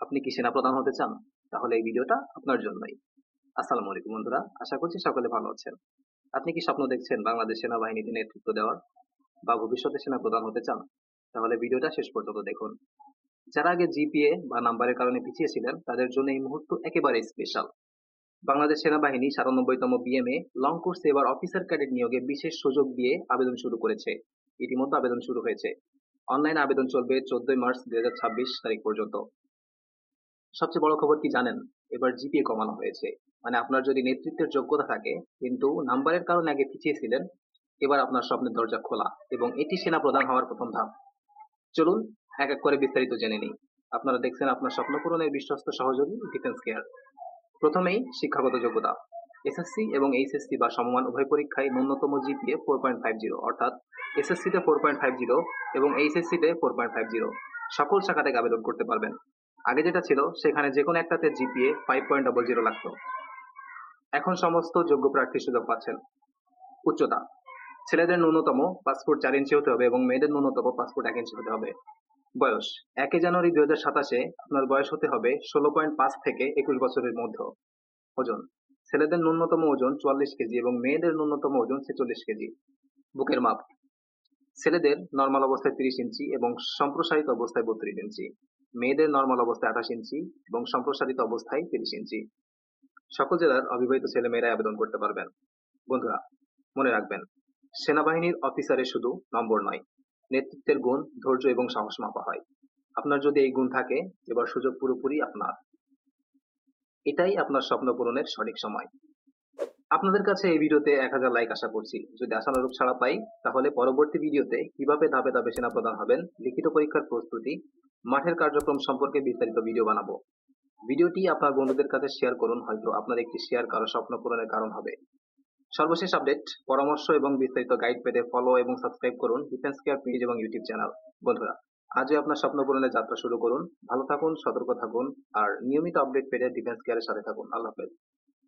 আপনি কি সেনাপ্রধান হতে চান? তাহলে এই ভিডিওটা আপনার জন্যই। আসসালামু আলাইকুম বন্ধুরা, আশা করছি সকলে ভালো আছেন। আপনি কি স্বপ্ন দেখছেন বাংলাদেশ সেনাবাহিনীতে নেতৃত্ব দেওয়ার? বা ভবিষ্যতে সেনাপ্রধান হতে চান? তাহলে ভিডিওটা শেষ পর্যন্ত দেখুন। যারা আগে জিপিএ বা নাম্বারের কারণে পিছিয়ে ছিলেন, তাদের জন্য এই মুহূর্ত একেবারে স্পেশাল বাংলাদেশ সেনাবাহিনী সাতানব্বইতম বিএমএ লং কোর্সে এবার অফিসার ক্যাডেট নিয়োগে বিশেষ সুযোগ দিয়ে আবেদন শুরু করেছে। ইতিমধ্যে আবেদন শুরু হয়েছে। অনলাইন আবেদন চলবে চোদ্দই মার্চ দুই হাজার ছাব্বিশ তারিখ পর্যন্ত। সবচেয়ে বড় খবর কি জানেন? এবার জিপিএ কমানো হয়েছে। মানে আপনার যদি নেতৃত্বের যোগ্যতা থাকে, কিন্তু নাম্বারের কারণে আগে পিছিয়ে ছিলেন এবার আপনার স্বপ্নের দরজা খোলা এবং এটি সেনা প্রধান হওয়ার প্রথম ধাপ। চলুন, এক এক করে বিস্তারিত জেনে নিই। আপনারা দেখছেন আপনার স্বপ্ন পূরণের বিশ্বস্ত সহযোগী ডিফেন্স কেয়ার প্রথমেই শিক্ষাগত যোগ্যতা। এসএসসি এবং এইচএসসি বা সমমান উভয় পরীক্ষায় ন্যূনতম GPA four point five zero অর্থাৎ এসএসসিতে ফোর পয়েন্ট ফাইভ জিরো এবং এইচএসসিতে ফোর পয়েন্ট ফাইভ জিরো সকল শাখাতে আবেদন করতে পারবেন। আগে যেটা ছিল, সেখানে যে কোনো একটাতে GPA five point double zero লাগতো। এখন সমস্ত যোগ্য প্রার্থী সুযোগ পাচ্ছেন উচ্চতা। ছেলেদের ন্যূনতম পাসপোর্ট চার ইঞ্চি হতে হবে এবং মেয়েদের ন্যূনতম পাসপোর্ট এক ইঞ্চি হতে হবে। বয়স, একে জানুয়ারি দুই হাজার সাতাশে আপনার বয়স হতে হবে ষোলো পয়েন্ট পাঁচ থেকে একুশ বছরের মধ্যে। ওজন, ছেলেদের ন্যূনতম ওজন চুয়াল্লিশ কেজি এবং মেয়েদের ন্যূনতম ওজন ছেচল্লিশ কেজি। বুকের মাপ, ছেলেদের নর্মাল অবস্থায় তিরিশ ইঞ্চি এবং সম্প্রসারিত অবস্থায় বত্রিশ ইঞ্চি। মেয়েদের নর্মাল অবস্থায় আঠাশ ইঞ্চি এবং সম্প্রসারিত অবস্থায় তিরিশ ইঞ্চি। সকল জেলার অবিবাহিত ছেলে মেয়েরা আবেদন করতে পারবেন। বন্ধুরা, মনে রাখবেন, সেনাবাহিনীর অফিসারে শুধু নম্বর নয়, নেতৃত্বের গুণ, ধৈর্য এবং সাহস মাপা হয়। আপনার যদি এই গুণ থাকে, এবার সুযোগ পুরোপুরি আপনার। এটাই আপনার স্বপ্ন পূরণের সঠিক সময়। আপনাদের কাছে এই ভিডিওতে এক হাজার লাইক আশা করছি। যদি আশানুরূপ ছাড়া পাই, তাহলে পরবর্তী ভিডিওতে কীভাবে ধাপে ধাপে সেনা প্রদান হবেন, লিখিত পরীক্ষার প্রস্তুতি মাঠের কার্যক্রম সম্পর্কে বিস্তারিত ভিডিও বানাবো। ভিডিওটি আপনার বন্ধুদের কাছে শেয়ার করুন, হয়তো আপনার একটি শেয়ার কারও স্বপ্ন পূরণের কারণ হবে। সর্বশেষ আপডেট পরামর্শ এবং বিস্তারিত গাইড পেতে ফলো এবং সাবস্ক্রাইব করুন ডিফেন্স কেয়ার পেজ এবং ইউটিউব চ্যানেল বন্ধুরা, আজই আপনার স্বপ্ন পূরণের যাত্রা শুরু করুন। ভালো থাকুন, সতর্ক থাকুন, আর নিয়মিত আপডেট পেতে ডিফেন্স কেয়ারের সাথে থাকুন। আল্লাহ হাফেজ।